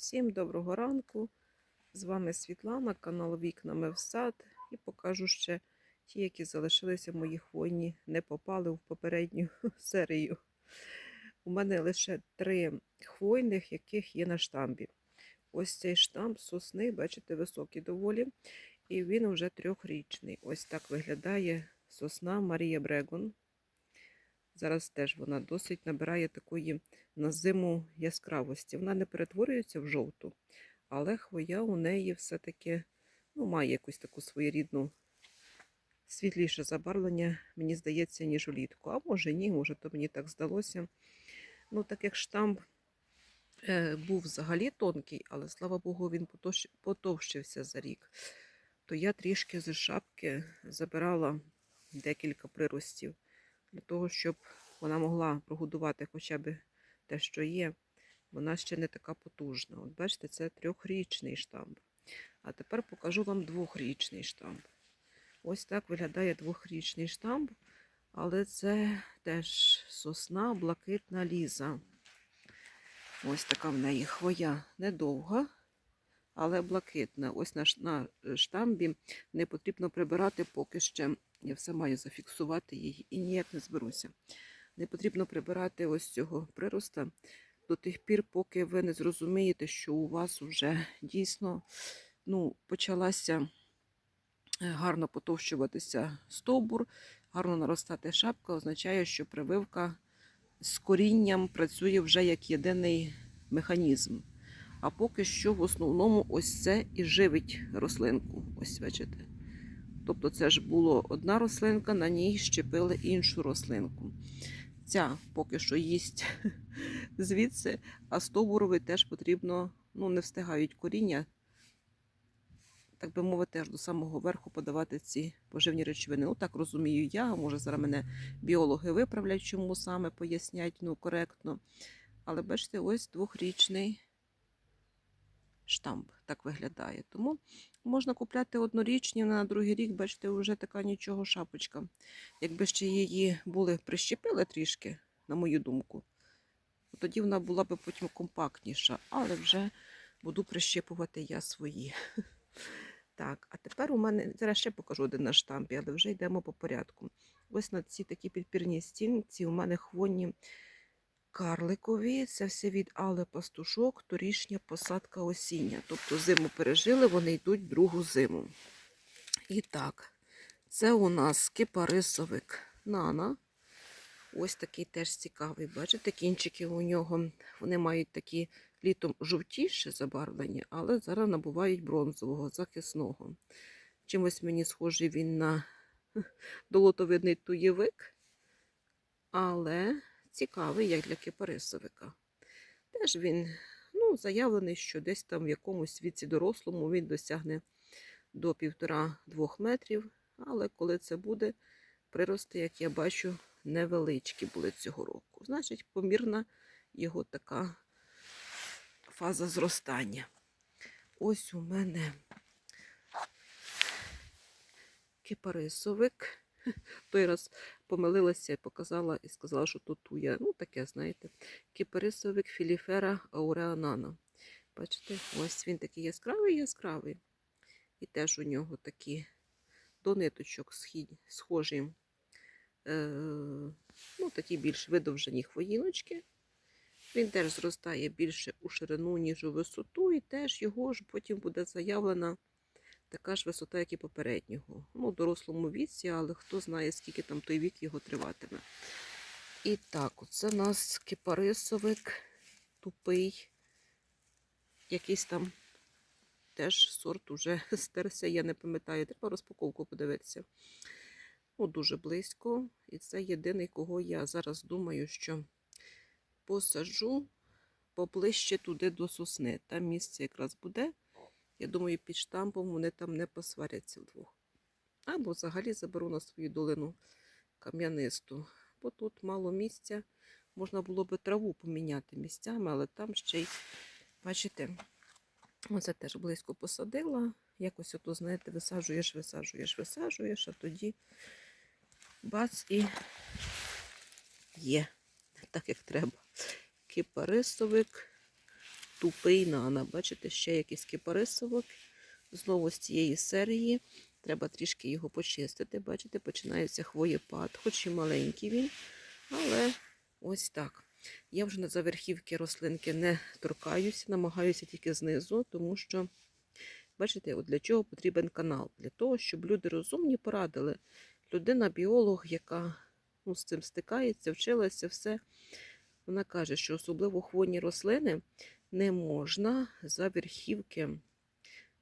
Всім доброго ранку. З вами Світлана, канал Вікнами в сад. І покажу ще ті, які залишилися в моїй хвойні, не попали в попередню серію. У мене лише три хвойних, яких є на штамбі. Ось цей штамп сосни, бачите, високий доволі. І він вже трьохрічний. Ось так виглядає сосна Марія Брегон. Зараз теж вона досить набирає такої на зиму яскравості. Вона не перетворюється в жовту, але хвоя у неї все-таки ну, має якусь таку своєрідну світліше забарвлення, мені здається, ніж улітку. А може ні, може, то мені так здалося. Ну, так як штамп е, був взагалі тонкий, але слава Богу, він потовщився за рік, то я трішки з шапки забирала декілька приростів для того, щоб вона могла прогодувати хоча б те, що є, вона ще не така потужна. От бачите, це трьохрічний штамп. А тепер покажу вам двохрічний штамп. Ось так виглядає двохрічний штамп, але це теж сосна блакитна ліза. Ось така в неї хвоя недовга, але блакитна. Ось на, штамбі не потрібно прибирати, поки ще я все маю зафіксувати її і ніяк не зберуся. Не потрібно прибирати ось цього прироста до тих пір, поки ви не зрозумієте, що у вас вже дійсно ну, почалася е, гарно потовщуватися стовбур, гарно наростати шапка, означає, що прививка з корінням працює вже як єдиний механізм. А поки що в основному ось це і живить рослинку. Ось бачите. Тобто це ж була одна рослинка, на ній щепили іншу рослинку. Ця поки що їсть звідси, а стовбуровий теж потрібно, ну, не встигають коріння, так би мовити, аж до самого верху подавати ці поживні речовини. Ну, так розумію я, може зараз мене біологи виправлять, чому саме пояснять ну, коректно. Але бачите, ось двохрічний штамп так виглядає. Тому можна купляти однорічні, на другий рік, бачите, вже така нічого шапочка. Якби ще її були прищепили трішки, на мою думку, тоді вона була б потім компактніша, але вже буду прищепувати я свої. Так, а тепер у мене зараз ще покажу один на штампі, але вже йдемо по порядку. Ось на ці такі підпірні стінці у мене хвойні карликові. Це все від Але Пастушок, торішня посадка осіння. Тобто зиму пережили, вони йдуть другу зиму. І так, це у нас кипарисовик Нана. Ось такий теж цікавий. Бачите, кінчики у нього вони мають такі літом жовтіше забарвлені, але зараз набувають бронзового, захисного. Чимось мені схожий він на долотовидний туєвик, але цікавий, як для кипарисовика. Теж він ну, заявлений, що десь там в якомусь віці дорослому він досягне до півтора-двох метрів. Але коли це буде, прирости, як я бачу, невеличкі були цього року. Значить, помірна його така фаза зростання. Ось у мене кипарисовик. Той раз помилилася і показала і сказала, що тут туя. Ну, таке, знаєте, кипарисовик філіфера ауреанана. Бачите, ось він такий яскравий, яскравий. І теж у нього такі до ниточок схожі, е, ну, такі більш видовжені хвоїночки. Він теж зростає більше у ширину, ніж у висоту, і теж його ж потім буде заявлена така ж висота, як і попереднього. Ну, у дорослому віці, але хто знає, скільки там той вік його триватиме. І так, оце у нас кипарисовик тупий. Якийсь там теж сорт уже стерся, я не пам'ятаю. Треба розпаковку подивитися. Ну, дуже близько. І це єдиний, кого я зараз думаю, що посаджу поближче туди до сосни. Там місце якраз буде. Я думаю, під штампом вони там не посваряться вдвох. Або взагалі заберу на свою долину кам'янисту. Бо тут мало місця. Можна було би траву поміняти місцями, але там ще й, бачите, оце теж близько посадила. Якось ото, знаєте, висаджуєш, висаджуєш, висаджуєш, а тоді бац і є так, як треба. Кипарисовик тупий нана. Бачите, ще якийсь кипарисовик. Знову з цієї серії. Треба трішки його почистити. Бачите, починається хвоєпад, хоч і маленький він. Але ось так. Я вже на заверхівки рослинки не торкаюся, намагаюся тільки знизу, тому що, бачите, от для чого потрібен канал? Для того, щоб люди розумні порадили. Людина, біолог, яка ну, з цим стикається, вчилася все. Вона каже, що особливо хвойні рослини не можна за верхівки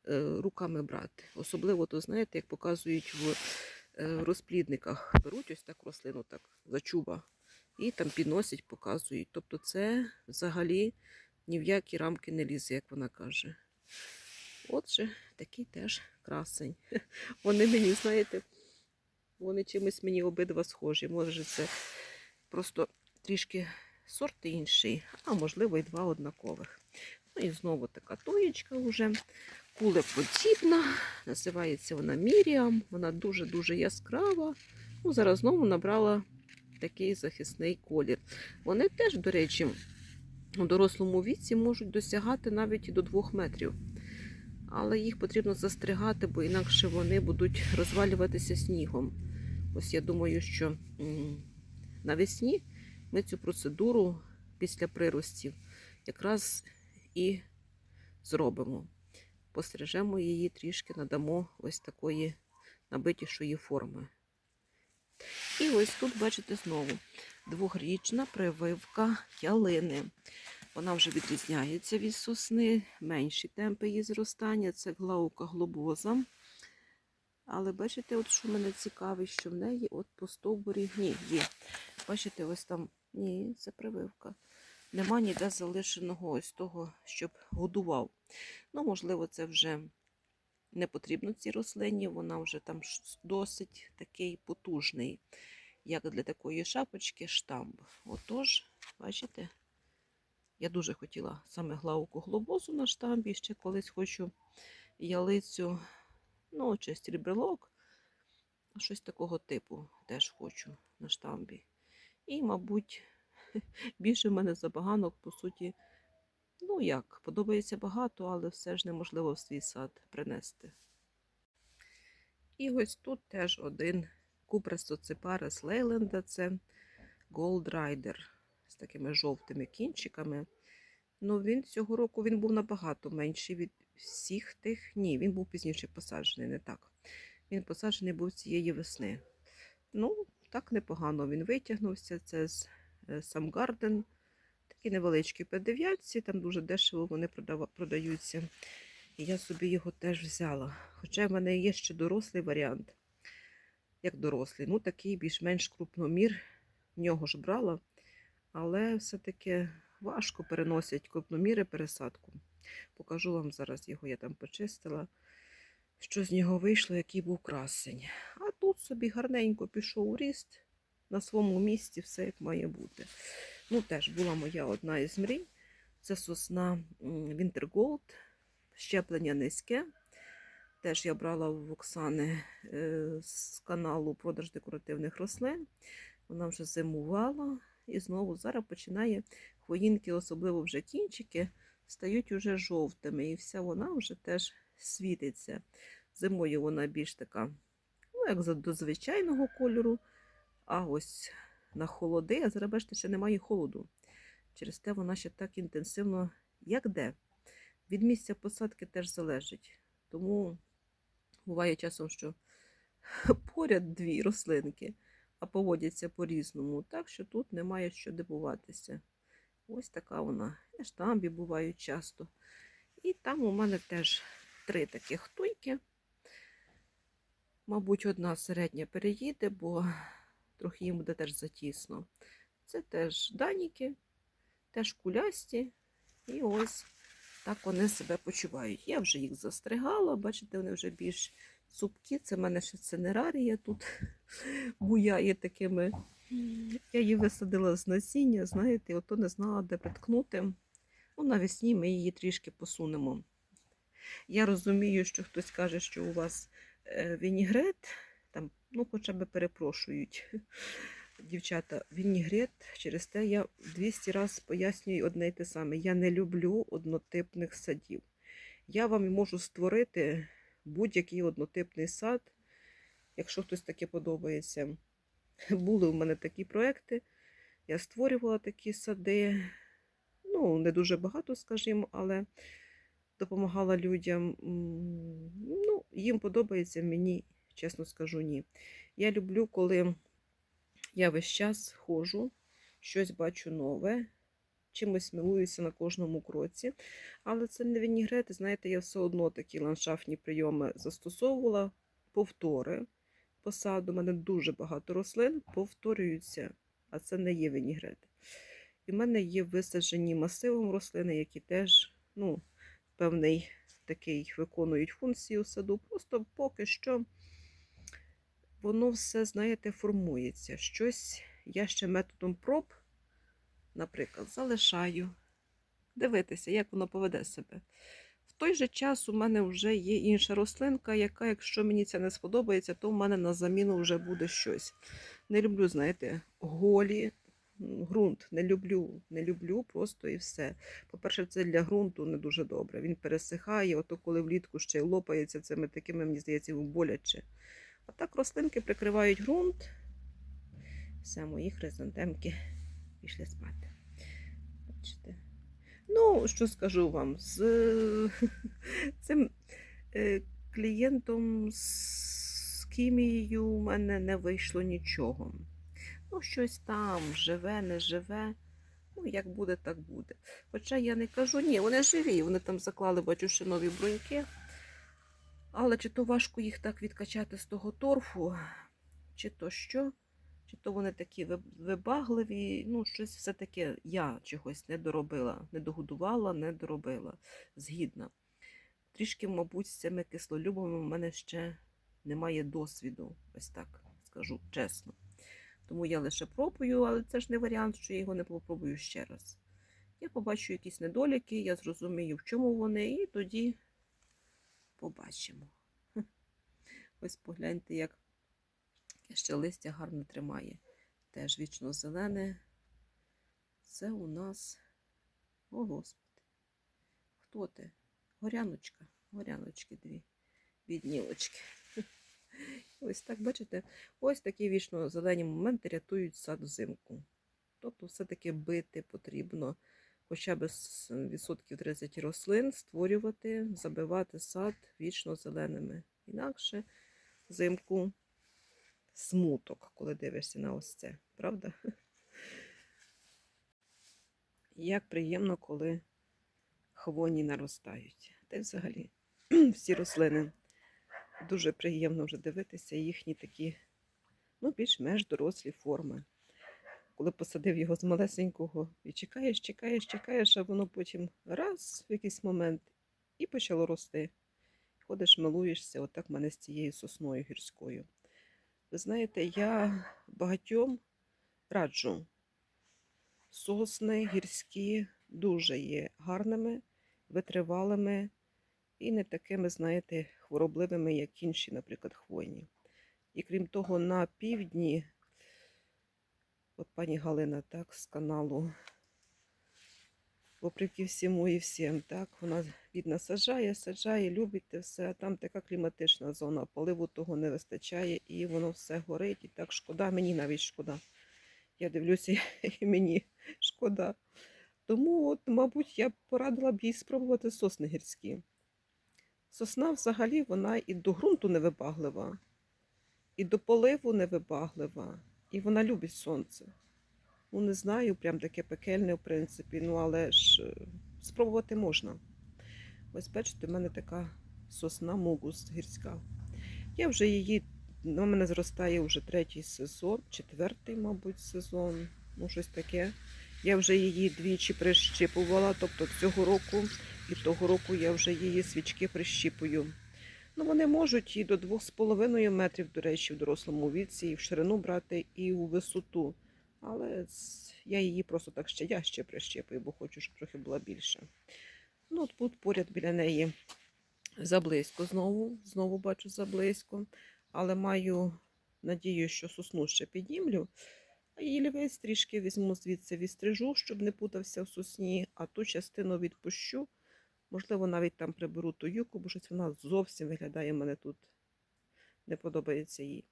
е, руками брати. Особливо, то знаєте, як показують в е, розплідниках, беруть ось так рослину, так за чуба, і там підносять, показують. Тобто це взагалі ні в які рамки не лізе, як вона каже. Отже, такий теж красень. Вони мені, знаєте, вони чимось мені обидва схожі. Може, це просто трішки сорт інший, а можливо і два однакових. Ну і знову така тоєчка вже кулеподібна. Називається вона Міріам. Вона дуже-дуже яскрава. Ну, зараз знову набрала такий захисний колір. Вони теж, до речі, у дорослому віці можуть досягати навіть і до 2 метрів. Але їх потрібно застригати, бо інакше вони будуть розвалюватися снігом. Ось я думаю, що навесні ми цю процедуру після приростів якраз і зробимо. Пострижемо її трішки, надамо ось такої набитішої форми. І ось тут, бачите, знову двохрічна прививка ялини. Вона вже відрізняється від сосни, менші темпи її зростання, це глаука глобоза. Але бачите, от що мене цікавить, що в неї от по стовбурі ні, є. Бачите, ось там ні, це прививка. Нема ніде залишеного ось того, щоб годував. Ну, можливо, це вже не потрібно цій рослині, вона вже там досить такий потужний, як для такої шапочки штамп. Отож, бачите, я дуже хотіла саме главку глобозу на штамбі, ще колись хочу ялицю, ну, чи стрібрелок, щось такого типу теж хочу на штамбі. І, мабуть, більше в мене забаганок, по суті, ну як, подобається багато, але все ж неможливо в свій сад принести. І ось тут теж один купрестоципарис Лейленда, це Gold Rider з такими жовтими кінчиками. Ну, він цього року він був набагато менший від всіх тих. Ні, він був пізніше посаджений, не так. Він посаджений був цієї весни. Ну, так непогано він витягнувся. Це з е, Самгарден. Такі невеличкі по дев'ятці, там дуже дешево вони продаються. І я собі його теж взяла. Хоча в мене є ще дорослий варіант. Як дорослий, ну такий більш-менш крупномір. В нього ж брала, але все-таки важко переносять крупноміри пересадку. Покажу вам зараз його, я там почистила. Що з нього вийшло, який був красень. Тут собі гарненько пішов у ріст на своєму місці, все як має бути. Ну, теж була моя одна із мрій. Це сосна м, Winter Gold, щеплення низьке. Теж я брала в Оксани е, з каналу продаж декоративних рослин. Вона вже зимувала і знову зараз починає хвоїнки, особливо вже кінчики, стають уже жовтими. І вся вона вже теж світиться. Зимою вона більш така, як до звичайного кольору. А ось на холоди, а зараз бачите, ще немає холоду. Через те вона ще так інтенсивно, як де. Від місця посадки теж залежить. Тому буває часом, що поряд дві рослинки, а поводяться по-різному. Так що тут немає що дивуватися. Ось така вона. І штамбі бувають часто. І там у мене теж три таких туйки. Мабуть, одна середня переїде, бо трохи їм буде теж затісно. Це теж даніки, теж кулясті. І ось так вони себе почувають. Я вже їх застригала, бачите, вони вже більш цупкі. Це в мене ще цинерарія тут буяє такими. Я її висадила з насіння, знаєте, ото не знала, де приткнути. Ну, навесні ми її трішки посунемо. Я розумію, що хтось каже, що у вас вінігрет, там, ну, хоча б перепрошують. дівчата, вінігрет, через те я 200 разів пояснюю одне й те саме. Я не люблю однотипних садів. Я вам можу створити будь-який однотипний сад, якщо хтось таке подобається. Були у мене такі проекти. Я створювала такі сади. Ну, не дуже багато, скажімо, але допомагала людям. Ну, їм подобається, мені, чесно скажу, ні. Я люблю, коли я весь час ходжу, щось бачу нове, чимось милуюся на кожному кроці. Але це не вінігрет, знаєте, я все одно такі ландшафтні прийоми застосовувала, повтори посаду. У мене дуже багато рослин повторюються, а це не є вінігрет. І в мене є висаджені масивом рослини, які теж ну, певний такий виконують функцію саду. Просто поки що воно все, знаєте, формується. Щось я ще методом проб, наприклад, залишаю. Дивитися, як воно поведе себе. В той же час у мене вже є інша рослинка, яка, якщо мені це не сподобається, то в мене на заміну вже буде щось. Не люблю, знаєте, голі. Ґрунт не люблю, не люблю просто і все. По-перше, це для ґрунту не дуже добре. Він пересихає, ото коли влітку ще й лопається цими такими, мені здається, боляче. А так рослинки прикривають ґрунт. Все, мої хризантемки пішли спати. Бачите? Ну, що скажу вам, з цим е, клієнтом з хімією у мене не вийшло нічого. Ну, щось там живе, не живе. Ну, як буде, так буде. Хоча я не кажу, ні, вони живі, вони там заклали, бачу, ще нові бруньки. Але чи то важко їх так відкачати з того торфу, чи то що, чи то вони такі вибагливі, ну, щось все-таки я чогось не доробила, не догодувала, не доробила. Згідна. Трішки, мабуть, з цими кислолюбами в мене ще немає досвіду, ось так скажу чесно. Тому я лише пробую, але це ж не варіант, що я його не попробую ще раз. Я побачу якісь недоліки, я зрозумію, в чому вони, і тоді побачимо. Ось погляньте, як ще листя гарно тримає. Теж вічно зелене. Це у нас. О, Господи. Хто ти? Горяночка. Горяночки дві. Віднілочки. Ось так, бачите, ось такі вічно зелені моменти рятують сад взимку. Тобто, все-таки бити потрібно хоча б відсотків 30 рослин, створювати, забивати сад вічно зеленими. Інакше взимку смуток, коли дивишся на ось це, правда? Як приємно, коли хвоні наростають. Та й взагалі всі рослини дуже приємно вже дивитися їхні такі, ну, більш-менш дорослі форми. Коли посадив його з малесенького і чекаєш, чекаєш, чекаєш, а воно потім раз в якийсь момент і почало рости. Ходиш, милуєшся, отак в мене з цією сосною гірською. Ви знаєте, я багатьом раджу. Сосни гірські дуже є гарними, витривалими і не такими, знаєте, хворобливими, як інші, наприклад, хвойні. І крім того, на півдні, от пані Галина, так, з каналу, вопреки всьому і всім, так, вона бідна саджає, саджає, любить все, а там така кліматична зона, поливу того не вистачає, і воно все горить, і так шкода, мені навіть шкода. Я дивлюся, і мені шкода. Тому, от, мабуть, я порадила б їй спробувати сосни гірські. Сосна взагалі вона і до ґрунту невибаглива, і до поливу невибаглива, і вона любить сонце. Ну, не знаю, прям таке пекельне, в принципі, ну але ж е, спробувати можна. Ось бачите, в мене така сосна мугус гірська. Я вже її, на мене зростає вже третій сезон, четвертий, мабуть, сезон, ну щось таке. Я вже її двічі прищипувала, тобто цього року і того року я вже її свічки прищіпую. Ну, вони можуть і до 2,5 метрів, до речі, в дорослому віці, і в ширину брати, і у висоту. Але я її просто так ще я ще бо хочу, щоб трохи була більша. Ну, от тут поряд біля неї заблизько знову, знову бачу заблизько, але маю надію, що сосну ще підімлю. А ялівець трішки візьму звідси відстрижу, щоб не путався в сосні, а ту частину відпущу. Можливо, навіть там приберу ту юку, бо щось вона зовсім виглядає мене тут. Не подобається їй.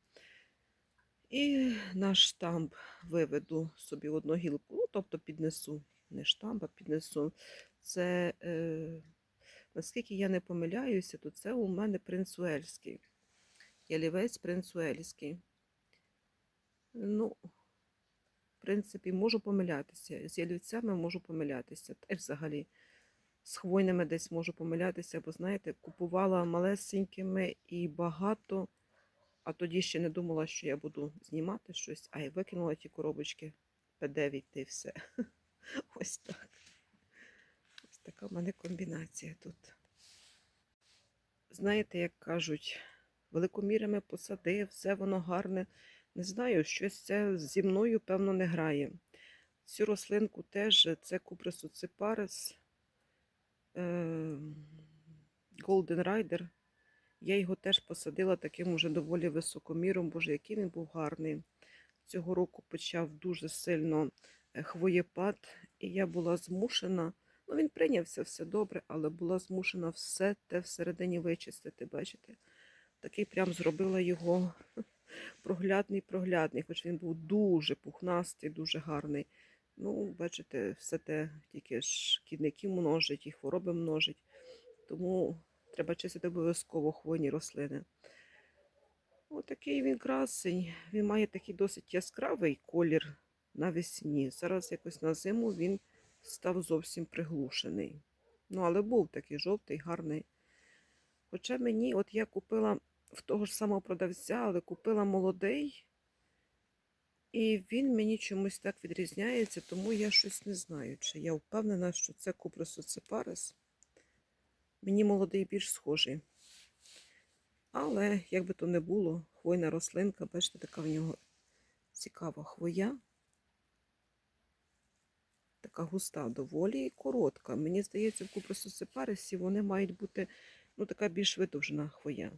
І на штамп виведу собі одну гілку, ну, тобто піднесу. Не штамп, а піднесу. Це, е, наскільки я не помиляюся, то це у мене принц Уельський. Ялівець принц Уельський. Ну, в принципі, можу помилятися. З ялівцями можу помилятися. Теж взагалі з хвойними десь можу помилятися, бо знаєте, купувала малесенькими і багато, а тоді ще не думала, що я буду знімати щось, а й викинула ті коробочки П9 та й все. Ось так. Ось така в мене комбінація тут. Знаєте, як кажуть, великомірами посадив, все воно гарне. Не знаю, щось це зі мною, певно, не грає. Цю рослинку теж це куприсуципарис. Golden Rider. Я його теж посадила таким уже доволі високоміром. Боже, який він був гарний. Цього року почав дуже сильно е, хвоєпад, і я була змушена. Ну, він прийнявся все добре, але була змушена все те всередині вичистити. Бачите? Такий прям зробила його проглядний, проглядний, хоч він був дуже пухнастий, дуже гарний. Ну, бачите, все те тільки ж шкідники множить і хвороби множить. Тому треба чистити обов'язково хвойні рослини. Отакий він красень. Він має такий досить яскравий колір навесні. Зараз якось на зиму він став зовсім приглушений. Ну, але був такий жовтий, гарний. Хоча мені, от я купила в того ж самого продавця, але купила молодий. І він мені чомусь так відрізняється, тому я щось не знаю. Чи я впевнена, що це купросоципарис. Мені молодий більш схожий. Але, як би то не було, хвойна рослинка, бачите, така в нього цікава хвоя. Така густа доволі і коротка. Мені здається, в купросоципарисі вони мають бути ну, така більш видовжена хвоя.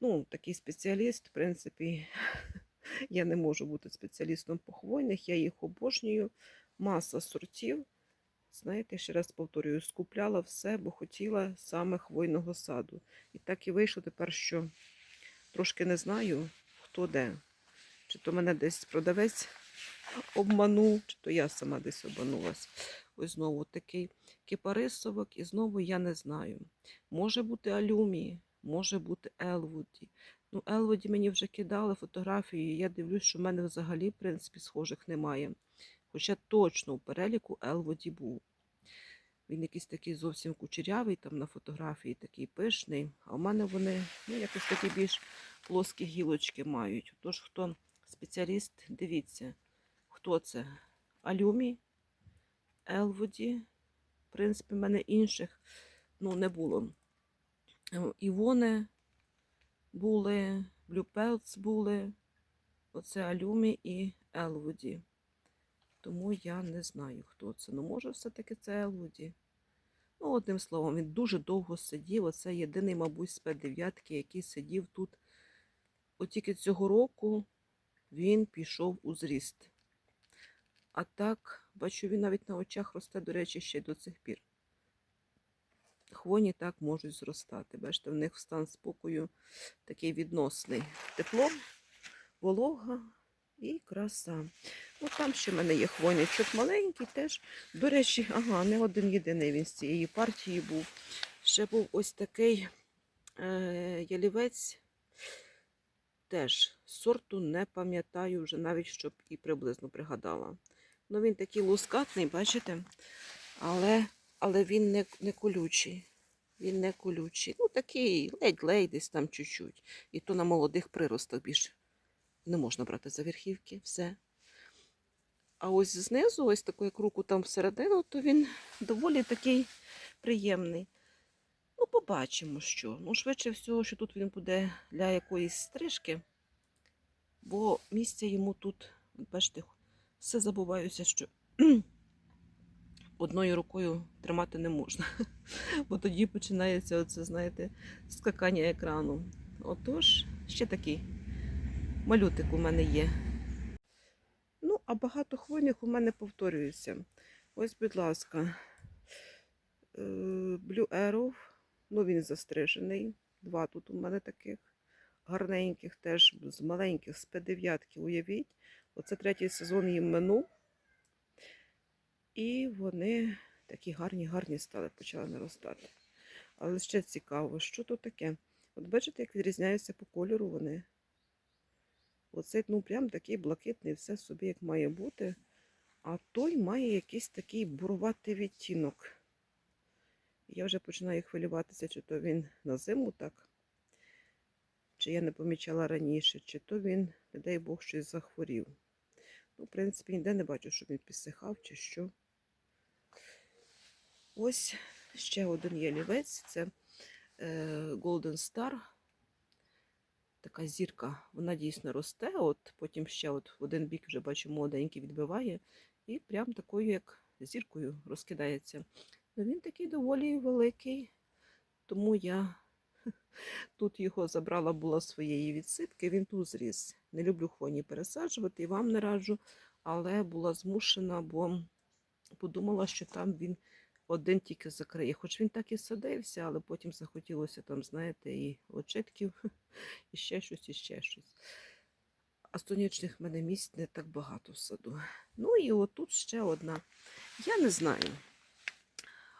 Ну, такий спеціаліст, в принципі, я не можу бути спеціалістом по хвойних, я їх обожнюю. Маса сортів. Знаєте, ще раз повторюю, скупляла все, бо хотіла саме хвойного саду. І так і вийшло тепер, що трошки не знаю, хто де. Чи то мене десь продавець обманув, чи то я сама десь обманулась. Ось знову такий кипарисовик, і знову я не знаю. Може бути алюмій, може бути Елвуді. Ну, Елвуді мені вже кидали фотографії, я дивлюсь, що в мене взагалі, в принципі, схожих немає. Хоча точно у переліку Елводі був. Він якийсь такий зовсім кучерявий, там на фотографії такий пишний. А в мене вони ну, якось такі більш плоскі гілочки мають. Тож, хто спеціаліст, дивіться, хто це? Алюмі, Елводі. В принципі, в мене інших ну, не було. Е, Івони були, Блюпелц були. Оце Алюмі і Елводі. Тому я не знаю, хто це. Ну, може, все-таки це Елвуді. Ну, одним словом, він дуже довго сидів. Оце єдиний, мабуть, з П9, який сидів тут. От тільки цього року він пішов у зріст. А так, бачу, він навіть на очах росте, до речі, ще й до цих пір. Хвоні так можуть зростати. Бачите, в них стан спокою такий відносний. Тепло, волога і краса. Ну, там ще в мене є хвойничок маленький теж. До речі, ага, не один єдиний він з цієї партії був. Ще був ось такий е, ялівець. Теж сорту не пам'ятаю вже навіть, щоб і приблизно пригадала. Ну, він такий лускатний, бачите? Але але він не, не колючий. Він не колючий. Ну, такий ледь-ледь десь там чуть-чуть. І то на молодих приростах більше не можна брати за верхівки, все. А ось знизу, ось таку як руку там всередину, то він доволі такий приємний. Ну, побачимо, що. Ну, швидше всього, що тут він буде для якоїсь стрижки, бо місця йому тут, бачите, все забуваюся, що одною рукою тримати не можна. Бо тоді починається оце, знаєте, скакання екрану. Отож, ще такий малютик у мене є. Ну, а багато хвойних у мене повторюється. Ось, будь ласка, е, Blue Arrow, ну він застрижений. Два тут у мене таких гарненьких, теж з маленьких, з П9, уявіть. Оце третій сезон їм минув. І вони такі гарні, гарні стали, почали наростати. Але ще цікаво, що то таке? От бачите, як відрізняються по кольору вони. Оцей, ну, прям такий блакитний, все собі як має бути. А той має якийсь такий буроватий відтінок. Я вже починаю хвилюватися, чи то він на зиму так, чи я не помічала раніше, чи то він, не дай Бог, щось захворів. Ну, в принципі, ніде не бачу, щоб він підсихав чи що. Ось ще один ялівець. Це е, Golden Star. Така зірка, вона дійсно росте. От потім ще от в один бік вже бачу молоденький відбиває. І прям такою, як зіркою розкидається. Ну, він такий доволі великий, тому я тут його забрала була своєї відсидки, він тут зріс. Не люблю хвойні пересаджувати і вам не раджу, але була змушена, бо подумала, що там він один тільки закриє. Хоч він так і садився, але потім захотілося там, знаєте, і очитків, і ще щось, і ще щось. А сонячних в мене місць не так багато в саду. Ну і отут ще одна. Я не знаю.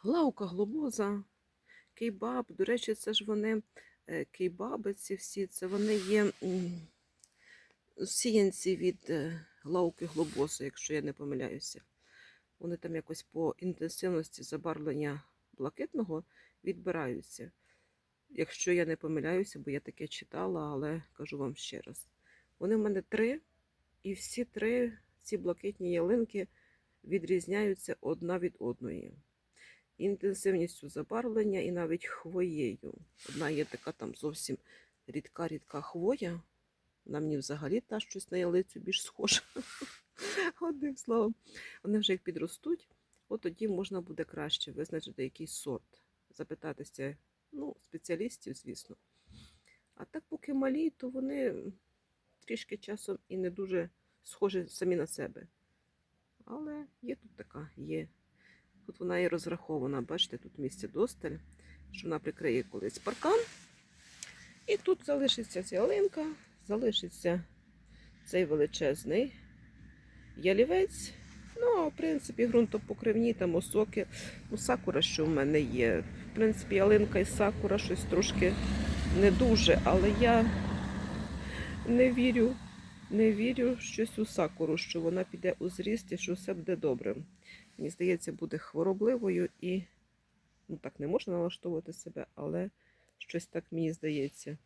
Лаука глобоза, кейбаб. До речі, це ж вони е, кейбаби ці всі, це вони є сіянці від е, лауки глобоза, якщо я не помиляюся. Вони там якось по інтенсивності забарвлення блакитного відбираються. Якщо я не помиляюся, бо я таке читала, але кажу вам ще раз. Вони в мене три, і всі три ці блакитні ялинки відрізняються одна від одної. Інтенсивністю забарвлення і навіть хвоєю. Одна є така там зовсім рідка-рідка хвоя. Вона мені взагалі та щось на ялицю більш схожа. Одним словом, вони вже як підростуть, от тоді можна буде краще визначити якийсь сорт, запитатися ну, спеціалістів, звісно. А так, поки малі, то вони трішки часом і не дуже схожі самі на себе. Але є тут така, є. Тут вона і розрахована, бачите, тут місце досталь, що вона прикриє колись паркан. І тут залишиться ця ялинка, залишиться цей величезний ялівець. Ну, в принципі, ґрунтопокривні там осоки. Ну, сакура, що в мене є. В принципі, ялинка і сакура щось трошки не дуже, але я не вірю, не вірю щось у сакуру, що вона піде у зріст і що все буде добре. Мені здається, буде хворобливою і ну так не можна налаштовувати себе, але щось так мені здається.